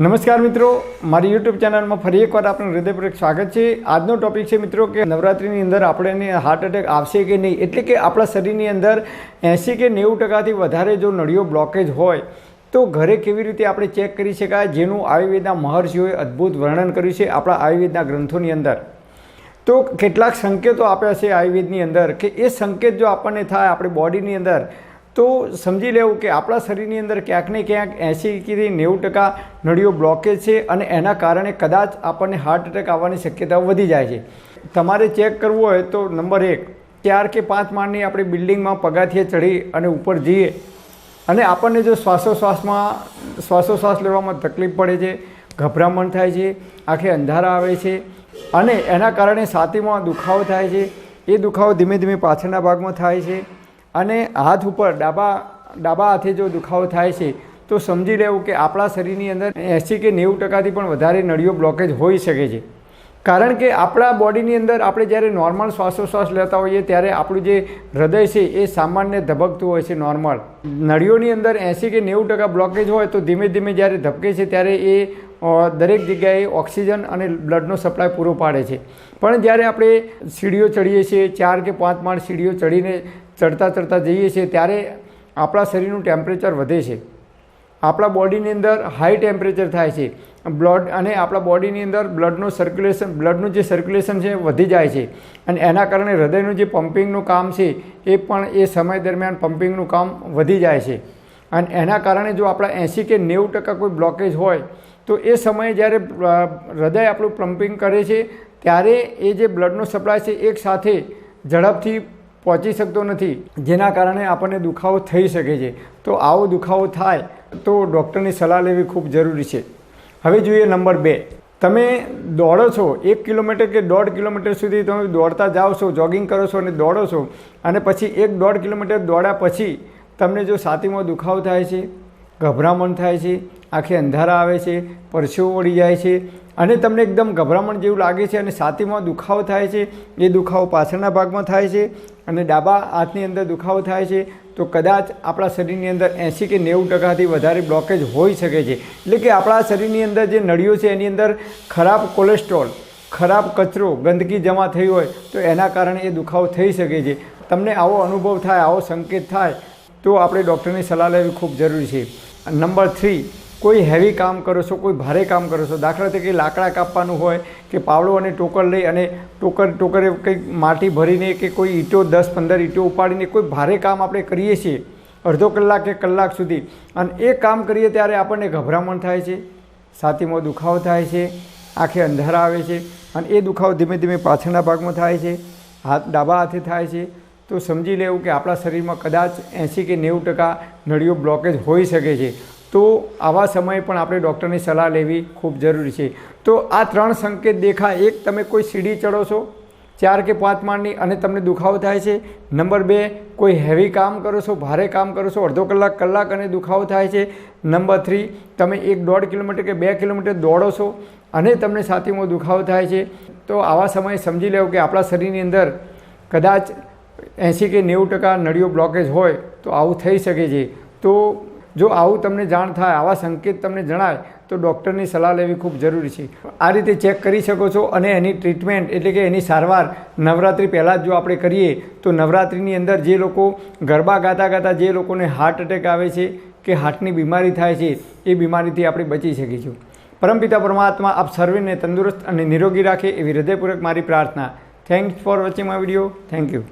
નમસ્કાર મિત્રો, મારી યુટ્યુબ ચેનલમાં ફરી એકવાર આપનું હૃદયપૂર્વક સ્વાગત છે. આજનો ટોપિક છે મિત્રો કે નવરાત્રિની અંદર આપણે હાર્ટ એટેક આવશે કે નહીં? એટલે કે આપણા શરીરની અંદર એંસી કે નેવું ટકાથી વધારે જો નળીઓ બ્લોકેજ હોય, તો ઘરે કેવી રીતે આપણે ચેક કરી શકાય? જેનું આયુર્વેદના મહર્ષિઓએ અદ્ભુત વર્ણન કર્યું છે આપણા આયુર્વેદના ગ્રંથોની અંદર. તો કેટલાક સંકેતો આપ્યા છે આયુર્વેદની અંદર કે એ સંકેત જો આપણને થાય આપણી બોડીની અંદર તો સમજી લેવું કે આપણા શરીરની અંદર ક્યાંક ને ક્યાંક એંશીથી નેવું ટકા નળીઓ બ્લોકેજ છે અને એના કારણે કદાચ આપણને હાર્ટ એટેક આવવાની શક્યતા વધી જાય છે. તમારે ચેક કરવું હોય તો નંબર એક, ચાર કે પાંચ માળની આપણી બિલ્ડિંગમાં પગાથીએ ચડી અને ઉપર જઈએ. અને આપણને જો શ્વાસોશ્વાસમાં, શ્વાસોશ્વાસ લેવામાં તકલીફ પડે છે, ગભરામણ થાય છે, આંખે અંધારા આવે છે અને એના કારણે છાતીમાં દુખાવો થાય છે. એ દુખાવો ધીમે ધીમે પાછળના ભાગમાં થાય છે. અને હાથ ઉપર ડાબા ડાબા હાથે જો દુખાવો થાય છે, તો સમજી લેવું કે આપણા શરીરની અંદર એંસી કે નેવું ટકાથી પણ વધારે નળીઓ બ્લોકેજ હોઈ શકે છે. કારણ કે આપણા બોડીની અંદર આપણે જ્યારે નોર્મલ શ્વાસોશ્વાસ લેતા હોઈએ ત્યારે આપણું જે હૃદય છે એ સામાન્ય ધબકતું હોય છે નોર્મલ નળીઓની અંદર એંસી કે નેવું ટકા બ્લોકેજ હોય તો ધીમે ધીમે જ્યારે ધબકે છે ત્યારે એ દરેક જગ્યાએ ઓક્સિજન અને બ્લડનો સપ્લાય પૂરો પાડે છે. પણ જ્યારે આપણે સીડીઓ ચડીએ છીએ, ચાર કે પાંચ માળ સીડીઓ ચડીને ચડતા ચડતા જઈએ છીએ, ત્યારે આપણા શરીરનું ટેમ્પરેચર વધે છે. આપણા બોડીની અંદર હાઈ ટેમ્પરેચર થાય છે. બ્લડ અને આપણા બોડીની અંદર બ્લડનું સર્ક્યુલેશન બ્લડનું જે સર્ક્યુલેશન છે વધી જાય છે. અને એના કારણે હૃદયનું જે પમ્પિંગનું કામ છે, એ પણ એ સમય દરમિયાન પમ્પિંગનું કામ વધી જાય છે. અને એના કારણે જો આપણા એંસી કે નેવું ટકા કોઈ બ્લોકેજ હોય, તો એ સમયે જ્યારે હૃદય આપણું પમ્પિંગ કરે છે, ત્યારે એ જે બ્લડનો સપ્લાય છે, એક સાથે ઝડપથી પહોંચી શકતો નથી. જેના કારણે આપણને દુખાવો થઈ શકે છે. તો આવો દુખાવો થાય તો ડૉક્ટરની સલાહ લેવી ખૂબ જરૂરી છે. હવે જોઈએ નંબર બે. તમે દોડો છો. એક કિલોમીટર કે દોઢ કિલોમીટર સુધી તમે દોડતા જાઓ છો, જોગિંગ કરો છો અને દોડો છો. અને પછી એક દોઢ કિલોમીટર દોડ્યા પછી તમને જો છાતીમાં દુખાવો થાય છે ગભરામણ થાય છે, આંખે અંધારા આવે છે, પરસેવો વળી જાય છે અને તમને એકદમ ગભરામણ જેવું લાગે છે અને છાતીમાં દુખાવો થાય છે, એ દુખાવો પાછળના ભાગમાં થાય છે અને ડાબા હાથની અંદર દુખાવો થાય છે, તો કદાચ આપણા શરીરની અંદર એંસી કે નેવું ટકાથી વધારે બ્લોકેજ હોઈ શકે છે. એટલે કે આપણા શરીરની અંદર જે નળીઓ છે, એની અંદર ખરાબ કોલેસ્ટ્રોલ ખરાબ કચરો, ગંદકી જમા થઈ હોય, તો એના કારણે એ દુખાવો થઈ શકે છે. તમને આવો અનુભવ થાય, આવો સંકેત થાય, તો આપણે ડૉક્ટરની સલાહ લેવી ખૂબ જરૂરી છે. નંબર થ્રી કોઈ હેવી કામ કરો છો, કોઈ ભારે કામ કરો છો દાખલા તરીકે લાકડા કાપવાનું હોય કે પાવડો અને ટોકર લઈ અને ટોકર, ટોકરે કંઈક માટી ભરીને કે કોઈ ઈંટો દસ, પંદર ઈંટો ઉપાડીને કોઈ ભારે કામ આપણે કરીએ છીએ, અડધો કલાક કે કલાક સુધી, અને એ કામ કરીએ ત્યારે આપણને ગભરામણ થાય છે, છાતીમાં દુખાવો થાય છે, આંખે અંધારા આવે છે, અને એ દુખાવો ધીમે ધીમે પાછળના ભાગમાં થાય છે, હાથ ડાબા હાથે થાય છે તો સમજી લેવું કે આપણા શરીરમાં કદાચ એંસી કે નેવું ટકા નળીઓ બ્લોકેજ હોઈ શકે છે. તો આવા સમયે પણ આપણે ડૉક્ટરની સલાહ લેવી ખૂબ જરૂરી છે. તો આ ત્રણ સંકેત દેખાય. એક, તમે કોઈ સીડી ચડો છો, ચાર કે પાંચ માળની, અને તમને દુખાવો થાય છે. નંબર બે, કોઈ હેવી કામ કરો છો, ભારે કામ કરો છો, અડધો કલાક કલાક અને દુખાવો થાય છે. નંબર થ્રી, તમે એક દોઢ કિલોમીટર કે બે કિલોમીટર દોડો છો, અને તમને છાતીમાં દુખાવો થાય છે. તો આવા સમયે સમજી લેવું કે આપણા શરીરની અંદર કદાચ એંસી કે નેવું ટકા નળીઓ બ્લોકેજ હોય તો આવું થઈ શકે છે. તો જો આવું તમને જાણ થાય, આવા સંકેત તમને જણાય, તો ડૉક્ટરની સલાહ લેવી ખૂબ જરૂરી છે. આ રીતે ચેક કરી શકો છો અને એની ટ્રીટમેન્ટ એટલે કે એની સારવાર નવરાત્રિ પહેલાં જ જો આપણે કરીએ, તો નવરાત્રિની અંદર જે લોકો ગરબા ગાતા ગાતા જે લોકોને હાર્ટ એટેક આવે છે કે હાર્ટની બીમારી થાય છે, એ બીમારીથી આપણે બચી શકીશું. પરમપિતા પરમાત્મા, આપ સર્વેને તંદુરસ્ત અને નિરોગી રાખે એવી હૃદયપૂર્વક મારી પ્રાર્થના. Thanks for watching my video thank you